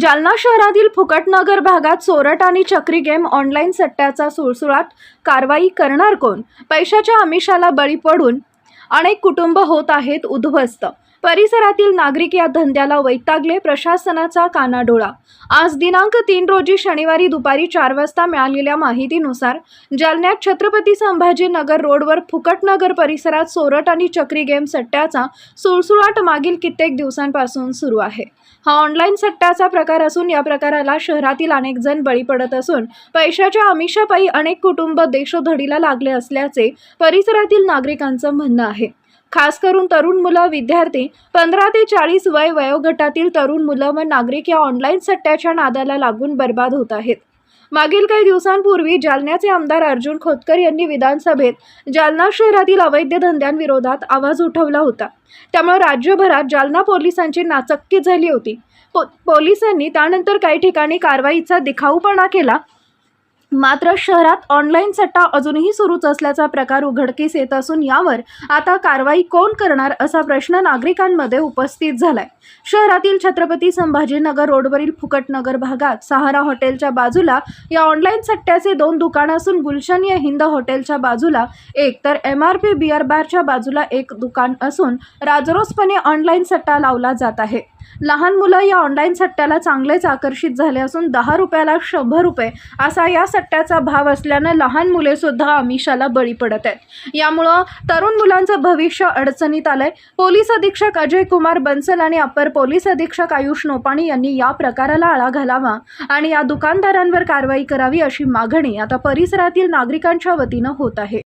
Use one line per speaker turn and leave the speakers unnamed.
जालना शहरातील फुकटनगर भागात चोरट आणि चक्री गेम ऑनलाईन सट्ट्याचा सुळसुळाट कारवाई करणार कोण? पैशाच्या आमिषाला बळी पडून अनेक कुटुंब होत आहेत उद्ध्वस्त. परिसरातील नागरिक या धंद्याला वैतागले प्रशासनाचा कानाडोळा. आज दिनांक तीन रोजी शनिवारी दुपारी चार वाजता मिळालेल्या माहितीनुसार जालन्यात छत्रपती संभाजीनगर रोडवर फुकटनगर परिसरात सोरट आणि चक्री गेम सट्ट्याचा सुळसुळाट मागील कित्येक दिवसांपासून सुरू आहे. हा ऑनलाईन सट्ट्याचा प्रकार असून या प्रकाराला शहरातील अनेक जण बळी पडत असून पैशाच्या आमिषापायी अनेक कुटुंब देशोधडीला लागले असल्याचे परिसरातील नागरिकांचं म्हणणं आहे. खास करून तरुण मुलं विद्यार्थी पंधरा ते चाळीस वय वयोगटातील तरुण मुलं व नागरिक या ऑनलाईन सट्ट्याच्या नादाला लागून बर्बाद होत आहेत. मागील काही दिवसांपूर्वी जालन्याचे आमदार अर्जुन खोतकर यांनी विधानसभेत जालना शहरातील अवैध धंद्यांविरोधात आवाज उठवला होता. त्यामुळे राज्यभरात जालना पोलिसांची नाचक्की झाली होती. पो पोलिसांनी त्यानंतर काही ठिकाणी कारवाईचा दिखाऊपणा केला मात्र शहरात ऑनलाईन सट्टा अजूनही सुरूच असल्याचा प्रकार उघडकीस येत असून यावर आता कारवाई कोण करणार असा प्रश्न नागरिकांमध्ये उपस्थित झालाय. शहरातील छत्रपती संभाजीनगर रोडवरील फुकटनगर भागात सहारा हॉटेलच्या बाजूला या ऑनलाईन सट्ट्याचे दोन दुकानं असून गुलशन या हिंद हॉटेलच्या बाजूला एक तर एम आर पी बिअर बारच्या बाजूला एक दुकान असून राजरोसपणे ऑनलाईन सट्टा लावला जात आहे. लहान मुलं या ऑनलाईन सट्ट्याला चांगलेच आकर्षित झाले असून दहा रुपयाला शंभर रुपये असा या सट्ट्याचा भाव असल्यानं लहान मुलेसुद्धा आमिषाला बळी पडत आहेत. यामुळं तरुण मुलांचं भविष्य अडचणीत आलंय. पोलीस अधीक्षक अजय कुमार बन्सल आणि अप्पर पोलीस अधीक्षक आयुष नोपाणी यांनी या प्रकाराला आळा घालावा आणि या दुकानदारांवर कारवाई करावी अशी मागणी आता परिसरातील नागरिकांच्या वतीनं होत आहे.